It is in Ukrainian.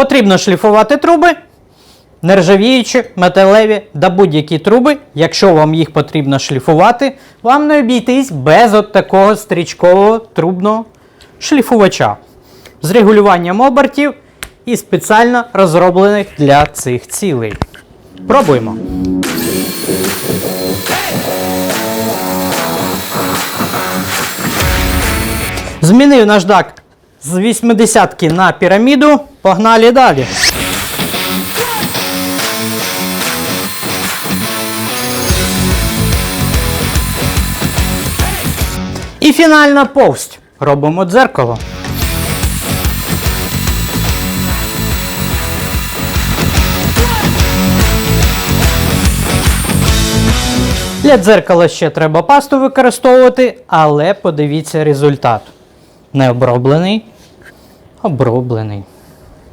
Потрібно шліфувати труби, нержавіючі, металеві та будь-які труби. Якщо вам їх потрібно шліфувати, вам не обійтись без от такого стрічкового трубного шліфувача з регулюванням обертів і спеціально розроблених для цих цілей. Пробуємо. Змінив наждак з 80-ки на піраміду. Погнали далі. І фінальна повсть. Робимо дзеркало. Для дзеркала ще треба пасту використовувати, але подивіться результат. Не оброблений, оброблений.